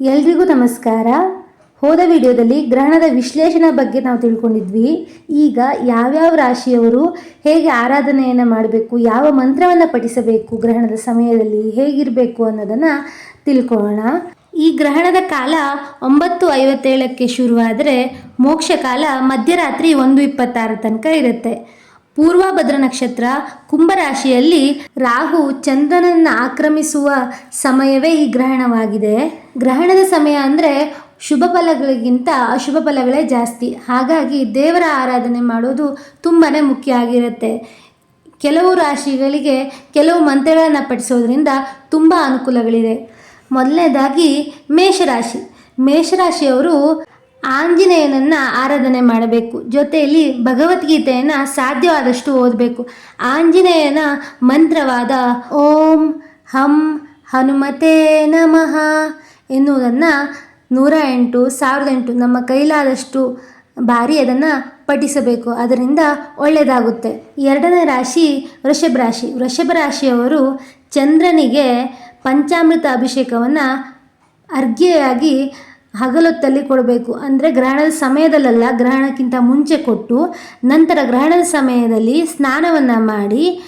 ಎಲ್ರಿಗೂ ನಮಸ್ಕಾರ. ಹೋದ ವಿಡಿಯೋದಲ್ಲಿ ಗ್ರಹಣದ ವಿಶ್ಲೇಷಣೆ ಬಗ್ಗೆ ನಾವು ತಿಳ್ಕೊಂಡಿದ್ವಿ. ಈಗ ಯಾವ್ಯಾವ ರಾಶಿಯವರು ಹೇಗೆ ಆರಾಧನೆಯನ್ನು ಮಾಡಬೇಕು, ಯಾವ ಮಂತ್ರವನ್ನು ಪಠಿಸಬೇಕು, ಗ್ರಹಣದ ಸಮಯದಲ್ಲಿ ಹೇಗಿರಬೇಕು ಅನ್ನೋದನ್ನು ತಿಳ್ಕೊಳ್ಳೋಣ. ಈ ಗ್ರಹಣದ ಕಾಲ ಒಂಬತ್ತು ಐವತ್ತೇಳಕ್ಕೆ ಶುರುವಾದರೆ ಮೋಕ್ಷ ಕಾಲ ಮಧ್ಯರಾತ್ರಿ ಒಂದು ಇಪ್ಪತ್ತಾರ ತನಕ ಇರುತ್ತೆ. ಪೂರ್ವಭದ್ರ ನಕ್ಷತ್ರ ಕುಂಭರಾಶಿಯಲ್ಲಿ ರಾಹು ಚಂದ್ರನನ್ನು ಆಕ್ರಮಿಸುವ ಸಮಯವೇ ಈ ಗ್ರಹಣವಾಗಿದೆ. ಗ್ರಹಣದ ಸಮಯ ಅಂದರೆ ಶುಭ ಫಲಗಳಿಗಿಂತ ಅಶುಭ ಫಲಗಳೇ ಜಾಸ್ತಿ. ಹಾಗಾಗಿ ದೇವರ ಆರಾಧನೆ ಮಾಡೋದು ತುಂಬಾ ಮುಖ್ಯ ಆಗಿರುತ್ತೆ. ಕೆಲವು ರಾಶಿಗಳಿಗೆ ಕೆಲವು ಮಂತ್ರಗಳನ್ನು ಪಠಿಸೋದ್ರಿಂದ ತುಂಬ ಅನುಕೂಲಗಳಿದೆ ಮೊದಲನೇದಾಗಿ ಮೇಷರಾಶಿ. ಮೇಷರಾಶಿಯವರು ಆಂಜನೇಯನನ್ನು ಆರಾಧನೆ ಮಾಡಬೇಕು. ಜೊತೆಯಲ್ಲಿ ಭಗವದ್ಗೀತೆಯನ್ನು ಸಾಧ್ಯವಾದಷ್ಟು ಓದಬೇಕು. ಆಂಜನೇಯನ ಮಂತ್ರವಾದ ಓಂ ಹಂ ಹನುಮತೆ ನಮಃ ಎನ್ನುವುದನ್ನು ನೂರ ಎಂಟು, ಸಾವಿರದ ಎಂಟು ನಮ್ಮ ಕೈಲಾದಷ್ಟು ಬಾರಿ ಅದನ್ನು ಪಠಿಸಬೇಕು. ಅದರಿಂದ ಒಳ್ಳೆಯದಾಗುತ್ತೆ. ಎರಡನೇ ರಾಶಿ ವೃಷಭ ರಾಶಿ. ವೃಷಭ ರಾಶಿಯವರು ಚಂದ್ರನಿಗೆ ಪಂಚಾಮೃತ ಅಭಿಷೇಕವನ್ನು ಅರ್ಘ್ಯೆಯಾಗಿ ಹಗಲೊತ್ತಲ್ಲಿ ಕೊಡಬೇಕು. ಅಂದರೆ ಗ್ರಹಣದ ಸಮಯದಲ್ಲೆಲ್ಲ ಗ್ರಹಣಕ್ಕಿಂತ ಮುಂಚೆ ಕೊಟ್ಟು, ನಂತರ ಗ್ರಹಣದ ಸಮಯದಲ್ಲಿ ಸ್ನಾನವನ್ನು ಮಾಡಿ,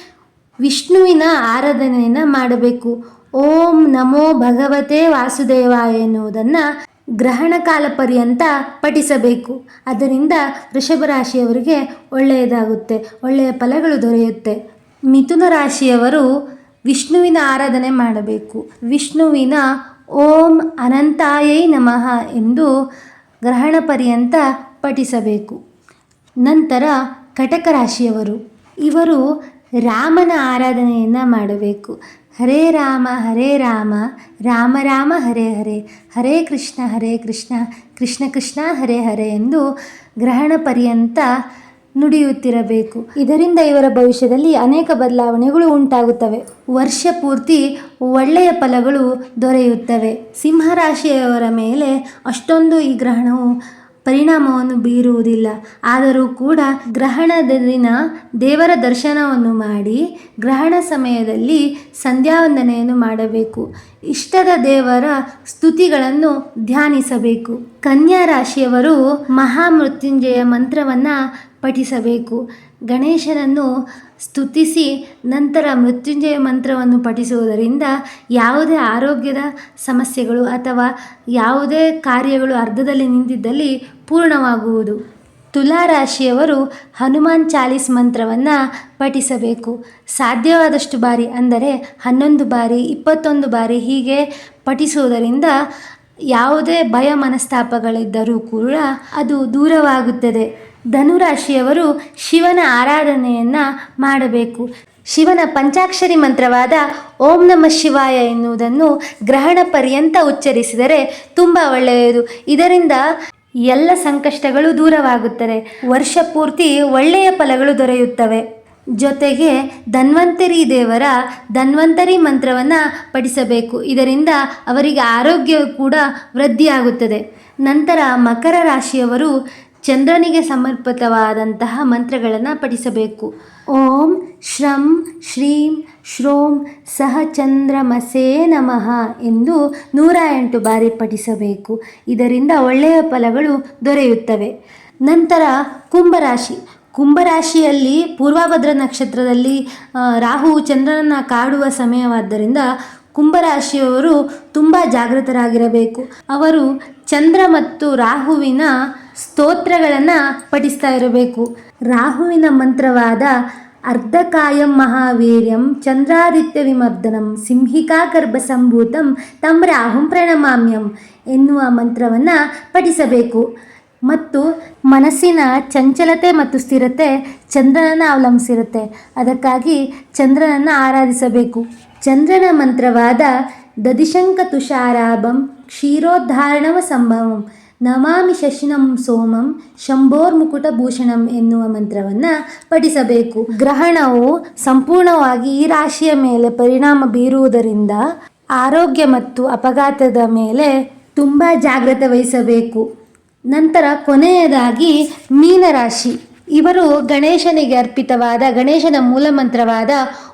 ವಿಷ್ಣುವಿನ ಆರಾಧನೆಯನ್ನು ಮಾಡಬೇಕು. ಓಂ ನಮೋ ಭಗವತೆ ವಾಸುದೇವ ಎನ್ನುವುದನ್ನು ಗ್ರಹಣ ಕಾಲ ಪರ್ಯಂತ ಪಠಿಸಬೇಕು. ಅದರಿಂದ ವೃಷಭ ರಾಶಿಯವರಿಗೆ ಒಳ್ಳೆಯದಾಗುತ್ತೆ. ಒಳ್ಳೆಯ ಫಲಗಳು ದೊರೆಯುತ್ತೆ. ಮಿಥುನ ರಾಶಿಯವರು ವಿಷ್ಣುವಿನ ಆರಾಧನೆ ಮಾಡಬೇಕು. ವಿಷ್ಣುವಿನ ಓಂ ಅನಂತಾಯೈ ನಮಃ ಎಂದು ಗ್ರಹಣ ಪರ್ಯಂತ ಪಠಿಸಬೇಕು. ನಂತರ ಕಟಕ ರಾಶಿಯವರು ಇವರು ರಾಮನ ಆರಾಧನೆಯನ್ನು ಮಾಡಬೇಕು. ಹರೇ ರಾಮ ಹರೇ ರಾಮ ರಾಮ ರಾಮ, ಹರೇ ಹರೇ ಹರೇ ಕೃಷ್ಣ ಹರೇ ಕೃಷ್ಣ ಕೃಷ್ಣ ಕೃಷ್ಣ, ಹರೇ ಹರೇ ಎಂದು ಗ್ರಹಣ ಪರ್ಯಂತ ನುಡಿಯುತ್ತಿರಬೇಕು. ಇದರಿಂದ ಇವರ ಭವಿಷ್ಯದಲ್ಲಿ ಅನೇಕ ಬದಲಾವಣೆಗಳು ಉಂಟಾಗುತ್ತವೆ. ವರ್ಷ ಪೂರ್ತಿ ಒಳ್ಳೆಯ ಫಲಗಳು ದೊರೆಯುತ್ತವೆ. ಸಿಂಹರಾಶಿಯವರ ಮೇಲೆ ಅಷ್ಟೊಂದು ಈ ಗ್ರಹಣವು ಪರಿಣಾಮವನ್ನು ಬೀರುವುದಿಲ್ಲ. ಆದರೂ ಕೂಡ ಗ್ರಹಣದ ದಿನ ದೇವರ ದರ್ಶನವನ್ನು ಮಾಡಿ ಗ್ರಹಣ ಸಮಯದಲ್ಲಿ ಸಂಧ್ಯಾವಂದನೆಯನ್ನು ಮಾಡಬೇಕು. ಇಷ್ಟದ ದೇವರ ಸ್ತುತಿಗಳನ್ನು ಧ್ಯಾನಿಸಬೇಕು. ಕನ್ಯಾ ರಾಶಿಯವರು ಮಹಾಮೃತ್ಯುಂಜಯ ಮಂತ್ರವನ್ನು ಪಠಿಸಬೇಕು. ಗಣೇಶನನ್ನು ಸ್ತುತಿಸಿ ನಂತರ ಮೃತ್ಯುಂಜಯ ಮಂತ್ರವನ್ನು ಪಠಿಸುವುದರಿಂದ ಯಾವುದೇ ಆರೋಗ್ಯದ ಸಮಸ್ಯೆಗಳು ಅಥವಾ ಯಾವುದೇ ಕಾರ್ಯಗಳು ಅರ್ಧದಲ್ಲಿ ನಿಂತಿದ್ದಲ್ಲಿ ಪೂರ್ಣವಾಗುವುದು. ತುಲಾ ರಾಶಿಯವರು ಹನುಮಾನ್ ಚಾಲೀಸ್ ಮಂತ್ರವನ್ನು ಪಠಿಸಬೇಕು. ಸಾಧ್ಯವಾದಷ್ಟು ಬಾರಿ ಅಂದರೆ ಹನ್ನೊಂದು ಬಾರಿ, ಇಪ್ಪತ್ತೊಂದು ಬಾರಿ ಹೀಗೆ ಪಠಿಸುವುದರಿಂದ ಯಾವುದೇ ಭಯ ಮನಸ್ತಾಪಗಳಿದ್ದರೂ ಕೂಡ ಅದು ದೂರವಾಗುತ್ತದೆ. ಧನುರಾಶಿಯವರು ಶಿವನ ಆರಾಧನೆಯನ್ನು ಮಾಡಬೇಕು. ಶಿವನ ಪಂಚಾಕ್ಷರಿ ಮಂತ್ರವಾದ ಓಂ ನಮ ಶಿವಾಯ ಎನ್ನುವುದನ್ನು ಗ್ರಹಣ ಪರ್ಯಂತ ಉಚ್ಚರಿಸಿದರೆ ತುಂಬ ಒಳ್ಳೆಯದು. ಇದರಿಂದ ಎಲ್ಲ ಸಂಕಷ್ಟಗಳು ದೂರವಾಗುತ್ತದೆ ವರ್ಷ ಪೂರ್ತಿ ಒಳ್ಳೆಯ ಫಲಗಳು ದೊರೆಯುತ್ತವೆ. ಜೊತೆಗೆ ಧನ್ವಂತರಿ ದೇವರ ಧನ್ವಂತರಿ ಮಂತ್ರವನ್ನು ಪಠಿಸಬೇಕು. ಇದರಿಂದ ಅವರಿಗೆ ಆರೋಗ್ಯ ಕೂಡ ವೃದ್ಧಿಯಾಗುತ್ತದೆ. ನಂತರ ಮಕರ ರಾಶಿಯವರು ಚಂದ್ರನಿಗೆ ಸಮರ್ಪಿತವಾದಂತಹ ಮಂತ್ರಗಳನ್ನು ಪಠಿಸಬೇಕು. ಓಂ ಶ್ರಂ ಶ್ರೀಂ ಶ್ರೋಂ ಸಹ ಚಂದ್ರಮಸೇ ನಮಃ ಎಂದು ನೂರ ಎಂಟು ಬಾರಿ ಪಠಿಸಬೇಕು. ಇದರಿಂದ ಒಳ್ಳೆಯ ಫಲಗಳು ದೊರೆಯುತ್ತವೆ. ನಂತರ ಕುಂಭರಾಶಿ. ಕುಂಭರಾಶಿಯಲ್ಲಿ ಪೂರ್ವಭದ್ರ ನಕ್ಷತ್ರದಲ್ಲಿ ರಾಹು ಚಂದ್ರನನ್ನು ಕಾಡುವ ಸಮಯವಾದ್ದರಿಂದ ಕುಂಭರಾಶಿಯವರು ತುಂಬ ಜಾಗೃತರಾಗಿರಬೇಕು. ಅವರು ಚಂದ್ರ ಮತ್ತು ರಾಹುವಿನ ಸ್ತೋತ್ರಗಳನ್ನು ಪಠಿಸ್ತಾ ಇರಬೇಕು. ರಾಹುವಿನ ಮಂತ್ರವಾದ ಅರ್ಧಕಾಯಂ ಮಹಾವೀರ್ಯಂ ಚಂದ್ರಾದಿತ್ಯ ವಿಮರ್ದನಂ ಸಿಂಹಿಕಾ ಗರ್ಭಸಂಭೂತಂ ತಂ ರಾಹುಂ ಪ್ರಣಮಾಮ್ಯಂ ಎನ್ನುವ ಮಂತ್ರವನ್ನು ಪಠಿಸಬೇಕು. ಮತ್ತು ಮನಸ್ಸಿನ ಚಂಚಲತೆ ಮತ್ತು ಸ್ಥಿರತೆ ಚಂದ್ರನನ್ನು ಅವಲಂಬಿಸಿರುತ್ತೆ. ಅದಕ್ಕಾಗಿ ಚಂದ್ರನನ್ನು ಆರಾಧಿಸಬೇಕು. ಚಂದ್ರನ ಮಂತ್ರವಾದ ದದಿಶಂಕ ತುಷಾರಾಭಂ ಕ್ಷೀರೋದ್ಧಾರಣವ ಸಂಭವಂ ನಮಾಮಿ ಶಶಿನಂ ಸೋಮಂ ಶಂಭೋರ್ಮುಕುಟ ಭೂಷಣಂ ಎನ್ನುವ ಮಂತ್ರವನ್ನು ಪಠಿಸಬೇಕು. ಗ್ರಹಣವು ಸಂಪೂರ್ಣವಾಗಿ ಈ ರಾಶಿಯ ಮೇಲೆ ಪರಿಣಾಮ ಬೀರುವುದರಿಂದ ಆರೋಗ್ಯ ಮತ್ತು ಅಪಘಾತದ ಮೇಲೆ ತುಂಬ ಜಾಗ್ರತೆ ವಹಿಸಬೇಕು. ನಂತರ ಕೊನೆಯದಾಗಿ ಮೀನರಾಶಿ. ಇವರು ಗಣೇಶನಿಗೆ ಅರ್ಪಿತವಾದ, ಗಣೇಶನ ಮೂಲಮಂತ್ರವಾದ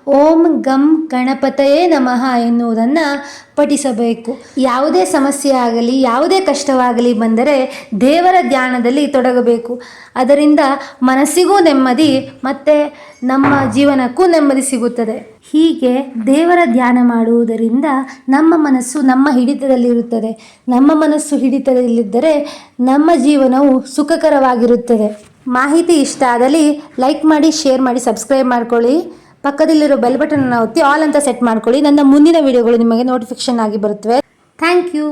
ಓಂ ಗಂ ಗಣಪತಯೇ ನಮಃ ಎನ್ನುವುದನ್ನು ಪಠಿಸಬೇಕು. ಯಾವುದೇ ಸಮಸ್ಯೆ ಆಗಲಿ, ಯಾವುದೇ ಕಷ್ಟವಾಗಲಿ ಬಂದರೆ ದೇವರ ಧ್ಯಾನದಲ್ಲಿ ತೊಡಗಬೇಕು. ಅದರಿಂದ ಮನಸ್ಸಿಗೂ ನೆಮ್ಮದಿ, ಮತ್ತು ನಮ್ಮ ಜೀವನಕ್ಕೂ ನೆಮ್ಮದಿ ಸಿಗುತ್ತದೆ. ಹೀಗೆ ದೇವರ ಧ್ಯಾನ ಮಾಡುವುದರಿಂದ ನಮ್ಮ ಮನಸ್ಸು ನಮ್ಮ ಹಿಡಿತದಲ್ಲಿರುತ್ತದೆ. ನಮ್ಮ ಮನಸ್ಸು ಹಿಡಿತದಲ್ಲಿದ್ದರೆ ನಮ್ಮ ಜೀವನವು ಸುಖಕರವಾಗಿರುತ್ತದೆ. ಮಾಹಿತಿ ಇಷ್ಟ ಆದಲ್ಲಿ ಲೈಕ್ ಮಾಡಿ ಶೇರ್ ಮಾಡಿ ಸಬ್ಸ್ಕ್ರೈಬ್ ಮಾಡ್ಕೊಳ್ಳಿ. ಪಕ್ಕದಲ್ಲಿರೋ ಬೆಲ್ ಬಟನ್ ಒತ್ತಿ ಆಲ್ ಅಂತ ಸೆಟ್ ಮಾಡ್ಕೊಳ್ಳಿ. ನನ್ನ ಮುಂದಿನ ವಿಡಿಯೋಗಳು ನಿಮಗೆ ನೋಟಿಫಿಕೇಶನ್ ಆಗಿ ಬರುತ್ತವೆ. Thank you